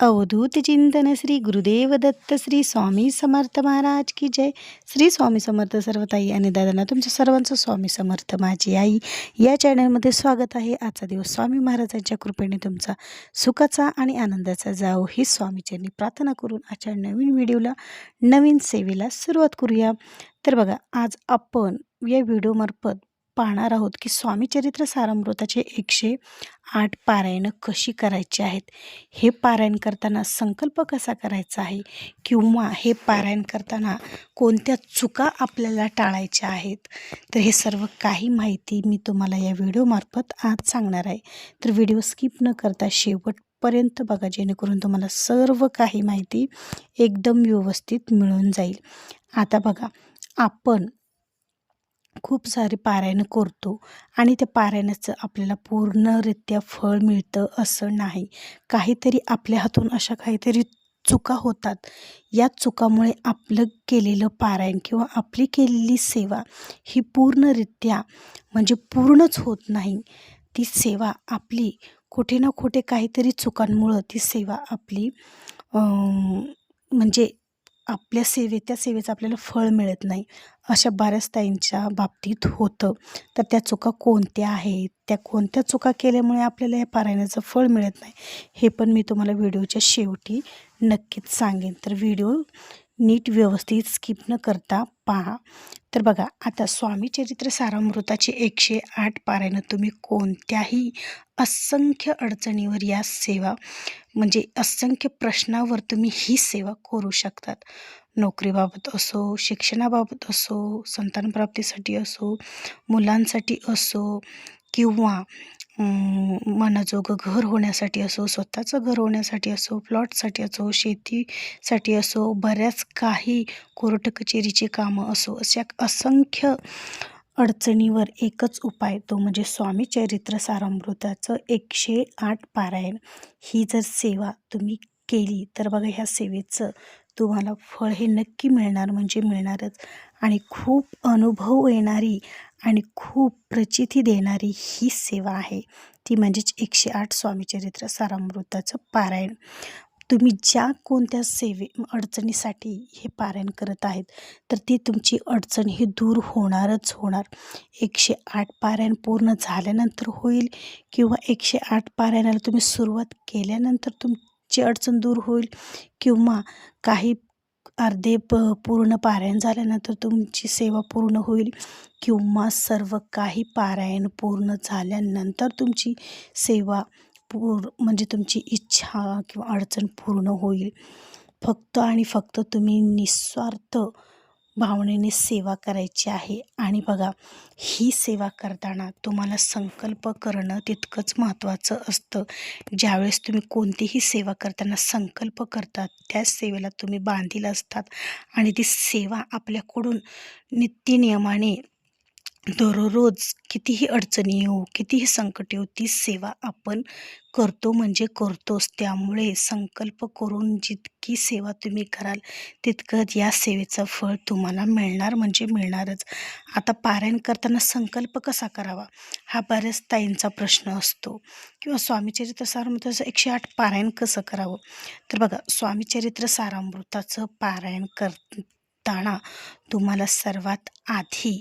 अवधूत चिंतन श्री गुरुदेव दत्त श्री स्वामी समर्थ महाराज की जय। श्री स्वामी समर्थ सर्व ताई आणि दादांना तुमच्या सर्वांचं स्वामी समर्थ माझी आई या चॅनलमध्ये स्वागत आहे. आजचा दिवस स्वामी महाराजांच्या कृपेने तुमचा सुखाचा आणि आनंदाचा जाओ ही स्वामीचरणी प्रार्थना करून आजच्या नवीन व्हिडिओला नवीन सेवेला सुरुवात करूया. तर बघा आज आपण या व्हिडिओमार्फत पाहणार आहोत की स्वामी चरित्र सारामृताचे एकशे आठ पारायणं कशी करायची आहेत? हे पारायण करताना संकल्प कसा करायचा आहे? किंवा हे पारायण करताना कोणत्या चुका आपल्याला टाळायच्या आहेत? तर हे सर्व काही माहिती मी तुम्हाला या व्हिडिओमार्फत आज सांगणार आहे. तर व्हिडिओ स्किप न करता शेवटपर्यंत बघा जेणेकरून तुम्हाला सर्व काही माहिती एकदम व्यवस्थित मिळून जाईल. आता बघा आपण खूप सारे पारायणं करतो आणि त्या पारायणाचं आपल्याला पूर्णरित्या फळ मिळतं असं नाही. काहीतरी आपल्या हातून अशा काहीतरी चुका होतात. या चुकामुळे आपलं केलेलं पारायण किंवा आपली केलेली सेवा ही पूर्णरित्या म्हणजे पूर्णच होत नाही. ती सेवा आपली कुठे ना कुठे काहीतरी चुकांमुळं ती सेवा आपली म्हणजे आपल्या सेवे त्या सेवेचं आपल्याला फळ मिळत नाही. अशा बऱ्याच ताईंच्या बाबतीत होतं. तर त्या चुका कोणत्या आहेत? त्या कोणत्या चुका केल्यामुळे आपल्याला या पारायणाचं फळ मिळत नाही? हे पण मी तुम्हाला व्हिडिओच्या शेवटी नक्कीच सांगेन. तर व्हिडिओ नीट व्यवस्थित स्किप न करता पहा. तर बघा आता स्वामी चरित्र सारामृताचे एकशे आठ पारायणं तुम्ही कोणत्याही असंख्य अडचणीवर या सेवा म्हणजे असंख्य प्रश्नावर तुम्ही ही सेवा करू शकतात. नोकरीबाबत असो शिक्षणाबाबत असो संतानप्राप्तीसाठी असो मुलांसाठी असो किंवा मनाजोगं घर होण्यासाठी असो स्वतःचं घर होण्यासाठी असो प्लॉटसाठी असो शेतीसाठी असो बऱ्याच काही कोर्ट कचेरीची कामं असो अशा असंख्य अडचणीवर एकच उपाय तो म्हणजे स्वामी चरित्र सारामृताचं एकशे आठ पारायण. ही जर सेवा तुम्ही केली तर बघा ह्या सेवेचं तुम्हाला फळ हे नक्की मिळणार म्हणजे मिळणारच. आणि खूप अनुभव येणारी आणि खूप प्रचिती देणारी ही सेवा आहे. ती म्हणजेच एकशे आठ स्वामीचरित्र सारामृताचं पारायण. तुम्ही ज्या कोणत्या सेवे अडचणीसाठी हे पारायण करत आहेत तर ती तुमची अडचण ही दूर होणारच होणार. एकशे आठ पारायण पूर्ण झाल्यानंतर होईल किंवा एकशे आठ पारायणाला तुम्ही सुरुवात केल्यानंतर तुम ची अडचण दूर होईल किंवा काही अर्धे प पूर्ण पारायण झाल्यानंतर तुमची सेवा पूर्ण होईल किंवा सर्व काही पारायण पूर्ण झाल्यानंतर तुमची सेवा पूर म्हणजे तुमची इच्छा किंवा अडचण पूर्ण होईल. फक्त आणि फक्त तुम्ही निस्वार्थ भावनेने सेवा करायची आहे. आणि बघा ही सेवा करताना तुम्हाला संकल्प करणं तितकंच महत्त्वाचं असतं. ज्यावेळेस तुम्ही कोणतीही सेवा करताना संकल्प करतात त्या सेवेला तुम्ही बांधील असतात. आणि ती सेवा आपल्याकडून नित्यनियमाने दररोज कितीही अडचणी येऊ कितीही संकट येऊ ती सेवा आपण करतो म्हणजे करतोच. त्यामुळे संकल्प करून जितकी सेवा तुम्ही कराल तितकं या सेवेचं फळ तुम्हाला मिळणार म्हणजे मिळणारच. आता पारायण करताना संकल्प कसा करावा? हा बऱ्याच ताईंचा प्रश्न असतो. किंवा स्वामीचरित्र सारामृताचं एकशे आठ पारायण कसं करावं? तर बघा स्वामीचरित्र सारामृताचं पारायण कर ताणा तुम्हाला सर्वात आधी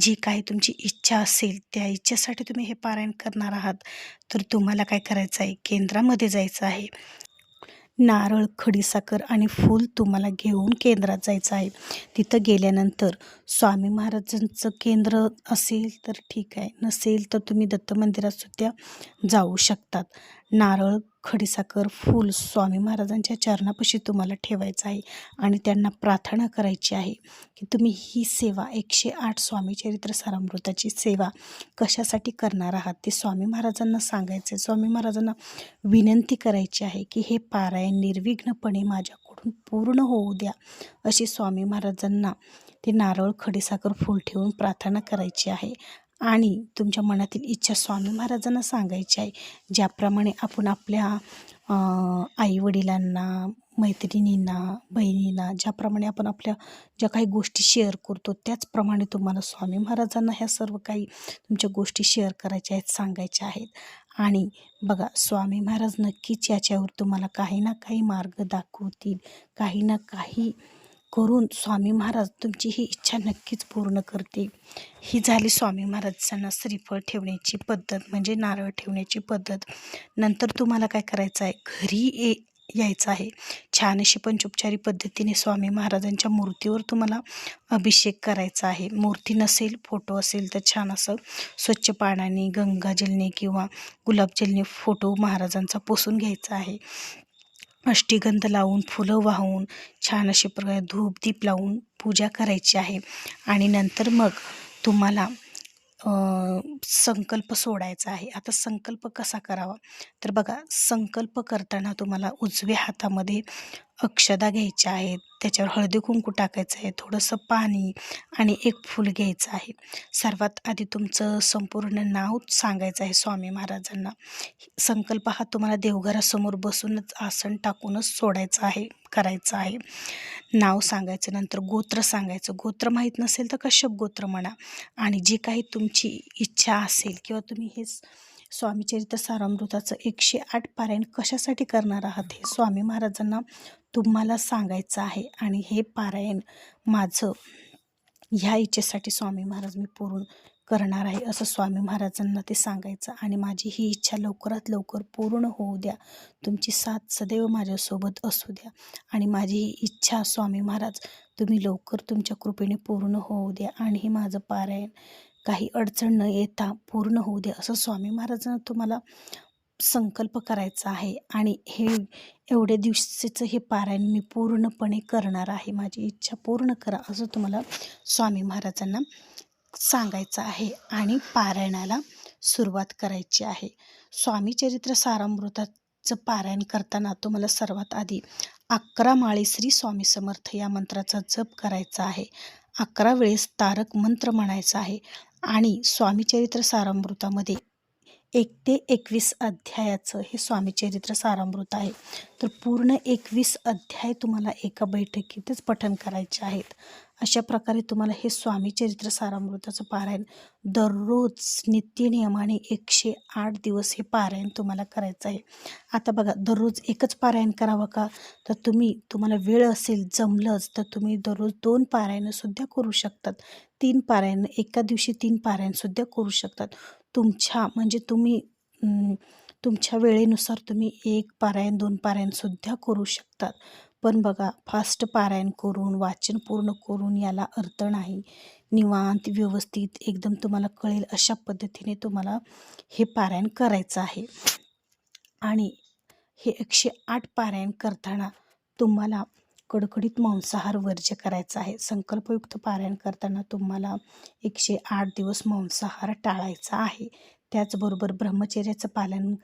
जी काही तुमची इच्छा असेल त्या इच्छेसाठी तुम्ही हे पारायण करणार आहात. तर तुम्हाला काय करायचं आहे? केंद्रामध्ये जायचं आहे. नारळ खडीसाखर आणि फूल तुम्हाला घेऊन केंद्रात जायचं आहे. तिथं गेल्यानंतर स्वामी महाराजांचं केंद्र असेल तर ठीक आहे. नसेल तर तुम्ही दत्त मंदिरात सुद्धा जाऊ शकतात. नारळ खडीसाखर फूल स्वामी महाराजांच्या चरणापाशी तुम्हाला ठेवायचं आहे आणि त्यांना प्रार्थना करायची आहे की तुम्ही ही सेवा एकशे आठ स्वामी चरित्र सारामृताची सेवा कशासाठी करणार आहात? ते स्वामी महाराजांना सांगायचे स्वामी महाराजांना विनंती करायची आहे की हे पारायण निर्विघ्नपणे माझ्याकडून पूर्ण होऊ द्या अशी स्वामी महाराजांना ते नारळ खडीसाखर फूल ठेवून प्रार्थना करायची आहे. आणि तुमच्या मनातील इच्छा स्वामी महाराजांना सांगायची आहे ज्याप्रमाणे आपण आपल्या आईवडिलांना मैत्रिणींना बहिणींना ज्याप्रमाणे आपण आपल्या ज्या काही गोष्टी शेअर करतो त्याचप्रमाणे तुम्हाला स्वामी महाराजांना ह्या सर्व काही तुमच्या गोष्टी शेअर करायच्या आहेत सांगायच्या आहेत. आणि बघा स्वामी महाराज नक्कीच याच्यावर तुम्हाला काही ना काही मार्ग दाखवतील. काही ना काही करून स्वामी महाराज तुमची ही इच्छा नक्कीच पूर्ण करतील. ही झाली स्वामी महाराजांना श्रीफळ ठेवण्याची पद्धत म्हणजे नारळ ठेवण्याची पद्धत. नंतर तुम्हाला काय करायचं आहे? घरी ये यायचं आहे. छान अशी पंचोपचारी पद्धतीने स्वामी महाराजांच्या मूर्तीवर तुम्हाला अभिषेक करायचा आहे. मूर्ती नसेल फोटो असेल तर छान असं स्वच्छ पाण्याने गंगाजलने किंवा गुलाबजलने फोटो महाराजांचा पुसून घ्यायचा आहे. अष्टीगंध लावून फुलं वाहून छान असे प्रकारे धूप दीप लावून पूजा करायची आहे. आणि नंतर मग तुम्हाला संकल्प सोडायचा आहे. आता संकल्प कसा करावा? तर बघा संकल्प करताना तुम्हाला उजव्या हातामध्ये अक्षदा घ्यायच्या आहेत त्याच्यावर हळदी कुंकू टाकायचं आहे थोडंसं पाणी आणि एक फूल घ्यायचं आहे. सर्वात आधी तुमचं संपूर्ण नाव सांगायचं आहे स्वामी महाराजांना. संकल्प हा तुम्हाला देवघरासमोर बसूनच आसन टाकूनच सोडायचं आहे करायचं आहे. नाव सांगायचं नंतर गोत्र सांगायचं. गोत्र माहीत नसेल तर कश्यप गोत्र म्हणा. आणि जी काही तुमची इच्छा असेल किंवा तुम्ही हेच स्वामीचरित्र सारामृताचं एकशे आठ पारायण कशासाठी करणार आहात हे स्वामी महाराजांना तुम्हाला सांगायचं आहे. आणि हे पारायण माझं ह्या इच्छेसाठी स्वामी महाराज मी पूर्ण करणार आहे असं स्वामी महाराजांना ते सांगायचं. आणि माझी ही इच्छा लवकरात लवकर पूर्ण होऊ द्या. तुमची साथ सदैव माझ्यासोबत असू द्या. आणि माझी ही इच्छा स्वामी महाराज तुम्ही लवकर तुमच्या कृपेने पूर्ण होऊ द्या. आणि हे माझं पारायण काही अडचण न येता पूर्ण होऊ द्या असं स्वामी महाराजांना तुम्हाला संकल्प करायचा आहे. आणि हे एवढ्या दिवसाचं हे पारायण मी पूर्णपणे करणार आहे. माझी इच्छा पूर्ण करा असं तुम्हाला स्वामी महाराजांना सांगायचं आहे आणि पारायणाला सुरुवात करायची आहे. स्वामी चरित्र सारामृताचं पारायण करताना तुम्हाला सर्वात आधी अकरा माळी श्री स्वामी समर्थ या मंत्राचा जप करायचा आहे. अकरा वेळेस तारक मंत्र म्हणायचा आहे आणि स्वामीचरित्र सारामृतामध्ये एक ते एकवीस अध्यायाचं हे स्वामीचरित्र सारामृत आहे. तर पूर्ण एकवीस अध्याय तुम्हाला एका बैठकीतच पठन करायचे आहेत. अशा प्रकारे तुम्हाला हे स्वामी चरित्र सारामृताचं पारायण दररोज नित्यनियमाने एकशे आठ दिवस हे पारायण तुम्हाला करायचं आहे. आता बघा दररोज एकच पारायण करावं का? तर तुम्ही तुम्हाला वेळ असेल जमलंच तर तुम्ही दररोज दोन पारायणंसुद्धा करू शकतात. तीन पारायण एका दिवशी तीन पारायणसुद्धा करू शकतात. तुमच्या म्हणजे तुम्ही तुमच्या वेळेनुसार तुम्ही एक पारायण दोन पारायणसुद्धा करू शकतात. पण बघा फास्ट पारायण करून वाचन पूर्ण करून याला अर्थ नाही. निवांत व्यवस्थित एकदम तुम्हाला कळेल अशा पद्धतीने तुम्हाला हे पारायण करायचं आहे. आणि हे एकशे आठ पारायण करताना तुम्हाला कडकडीत मांसाहार वर्ज्य करायचा आहे. संकल्पयुक्त पारायण करताना तुम्हाला एकशे आठ दिवस मांसाहार टाळायचा आहे. त्याचबरोबर ब्रह्मचर्याचं पालन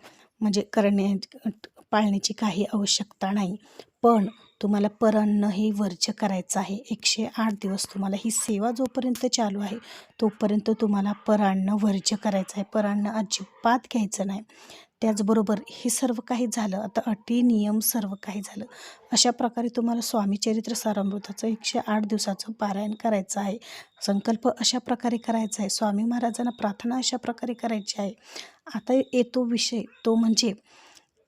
म्हणजे करण्या पाळण्याची काही आवश्यकता नाही. पण तुम्हाला परान्न हे वर्ज्य करायचं आहे. एकशे आठ दिवस तुम्हाला ही सेवा जोपर्यंत चालू आहे तोपर्यंत तुम्हाला परान्न वर्ज्य करायचं आहे. परान्न अजिबात घ्यायचं नाही. त्याचबरोबर हे सर्व काही झालं आता अटी नियम सर्व काही झालं. अशा प्रकारे तुम्हाला स्वामीचरित्र सारामृताचं एकशे आठ दिवसाचं पारायण करायचं आहे. संकल्प अशा प्रकारे करायचा आहे. स्वामी महाराजांना प्रार्थना अशा प्रकारे करायची आहे. आता येतो विषय तो म्हणजे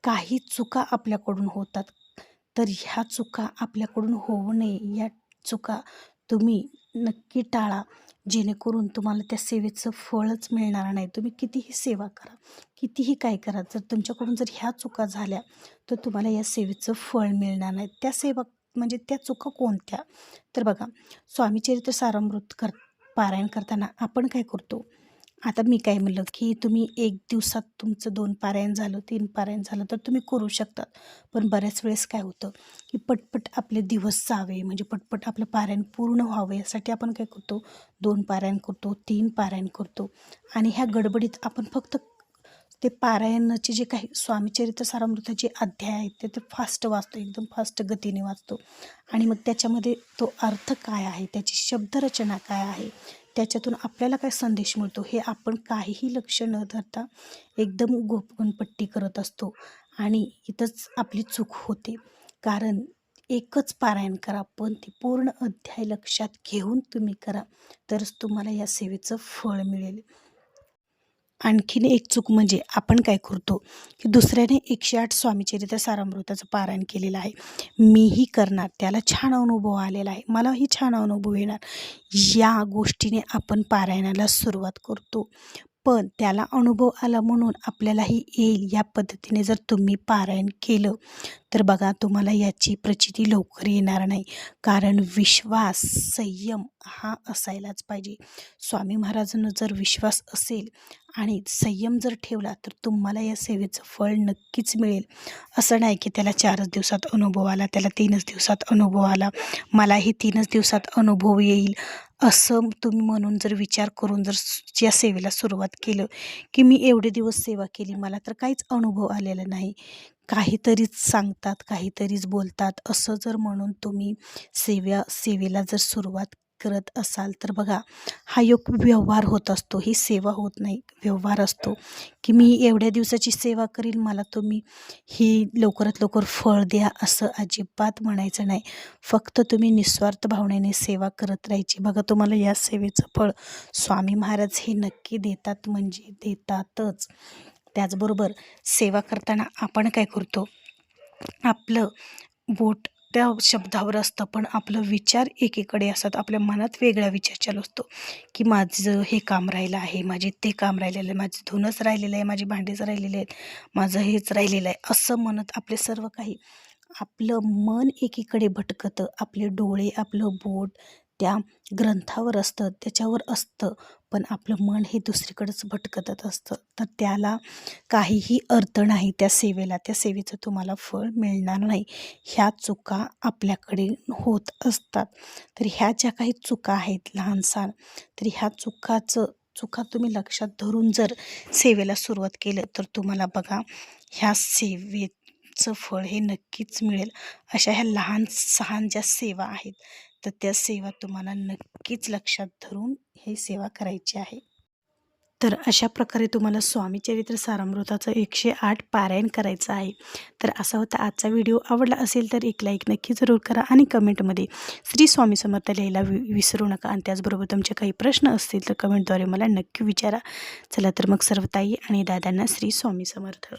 काही चुका आपल्याकडून होतात. तर ह्या चुका आपल्याकडून होऊ नये. या चुका तुम्ही नक्की टाळा. जेणेकरून तुम्हाला त्या सेवेचं फळच मिळणार नाही. तुम्ही कितीही सेवा करा कितीही काय करा जर तुमच्याकडून जर ह्या चुका झाल्या तर तुम्हाला या सेवेचं फळ मिळणार नाही. त्या सेवा म्हणजे त्या चुका कोणत्या? तर बघा स्वामीचरित्र सारामृत कर पारायण करताना आपण काय करतो? आता मी काय म्हणलं की तुम्ही एक दिवसात तुमचं दोन पारायण झालं तीन पारायण झालं तर तुम्ही करू शकतात. पण बऱ्याच वेळेस काय होतं की पटपट आपले दिवस जावे म्हणजे पटपट आपलं पारायण पूर्ण व्हावे यासाठी आपण काय करतो? दोन पारायण करतो तीन पारायण करतो. आणि ह्या गडबडीत आपण फक्त ते पारायणाचे जे काही स्वामीचरित्र सारामृताचे अध्याय आहेत ते ते फास्ट वाचतो एकदम फास्ट गतीने वाचतो. आणि मग त्याच्यामध्ये तो अर्थ काय आहे? त्याची शब्दरचना काय आहे? त्याच्यातून आपल्याला काय संदेश मिळतो हे आपण काहीही लक्ष न धरता एकदम गोपगणपट्टी करत असतो. आणि इथंच आपली चूक होते. कारण एकच पारायण करा पण ती पूर्ण अध्याय लक्षात घेऊन तुम्ही करा. तरच तुम्हाला या सेवेचं फळ मिळेल. आणखीन एक चूक म्हणजे आपण काय करतो की दुसऱ्याने एकशे आठ स्वामीचरित्र सारामृताचं पारायण केलेलं आहे. मीही करणार त्याला छान अनुभव आलेला आहे. मलाही छान अनुभव येणार. या गोष्टीने आपण पारायणाला सुरुवात करतो. पण त्याला अनुभव आला म्हणून आपल्यालाही येईल या पद्धतीने जर तुम्ही पारायण केलं. तर बघा तुम्हाला याची प्रचिती लवकर येणार नाही. कारण विश्वास संयम हा असायलाच पाहिजे. स्वामी महाराजांना जर विश्वास असेल आणि संयम जर ठेवला तर तुम्हाला या सेवेचं फळ नक्कीच मिळेल. असं नाही की त्याला चारच दिवसात अनुभव आला त्याला तीनच दिवसात अनुभव आला. मलाही तीनच दिवसात अनुभव येईल. असं तुम्ही म्हणून जर विचार करून जर या सेवेला सुरुवात केलं की मी एवढे दिवस सेवा केली मला तर काहीच अनुभव आलेला नाही. काहीतरीच सांगतात काहीतरीच बोलतात असं जर म्हणून तुम्ही सेव्या सेवेला जर सुरुवात करत असाल तर बघा हा योग व्यवहार होत असतो. ही सेवा होत नाही व्यवहार असतो. की मी एवढ्या दिवसाची सेवा करील मला तुम्ही ही लवकरात लवकर फळ द्या असं अजिबात म्हणायचं नाही. फक्त तुम्ही निस्वार्थ भावनेने सेवा करत राहायची. बघा तुम्हाला या सेवेचं फळ स्वामी महाराज हे नक्की देतात म्हणजे देतातच. त्याचबरोबर सेवा करताना आपण काय करतो? आपलं बोट त्या शब्दावर असतं पण आपलं विचार एकीकडे असतात. आपल्या मनात वेगळा विचार चालू असतो की माझं हे काम राहिलं आहे माझे ते काम राहिलेलं आहे माझं धुणंच राहिलेलं आहे माझी भांडेच राहिलेले आहेत माझं हेच राहिलेलं आहे असं म्हणत आपले सर्व काही. आपलं मन एकीकडे भटकतं आपले डोळे आपलं बोट त्या ग्रंथावर असतं त्याच्यावर असतं. पण आपलं मन हे दुसरीकडंच भटकतच असतं. तर त्याला काहीही अर्थ नाही त्या सेवेला. त्या सेवेचं तुम्हाला फळ मिळणार नाही. ह्या चुका आपल्याकडे होत असतात. तर ह्या ज्या काही चुका आहेत लहानसहान तर ह्या चुकाचं चुका तुम्ही लक्षात धरून जर सेवेला सुरुवात केलं तर तुम्हाला बघा ह्या सेवेचं फळ हे नक्कीच मिळेल. अशा ह्या लहान सहान ज्या सेवा आहेत तर त्या सेवा तुम्हाला नक्कीच लक्षात धरून ही सेवा करायची आहे. तर अशा प्रकारे तुम्हाला स्वामी चरित्र सारामृताचं एकशे आठ पारायण करायचं आहे. तर असा होता आजचा व्हिडिओ. आवडला असेल तर एक लाईक नक्की जरूर करा आणि कमेंटमध्ये श्री स्वामी समर्थ लिहायला वि विसरू नका. आणि त्याचबरोबर तुमचे काही प्रश्न असतील तर कमेंटद्वारे मला नक्की विचारा. चला तर मग सर्व ताई आणि दादांना श्री स्वामी समर्थ.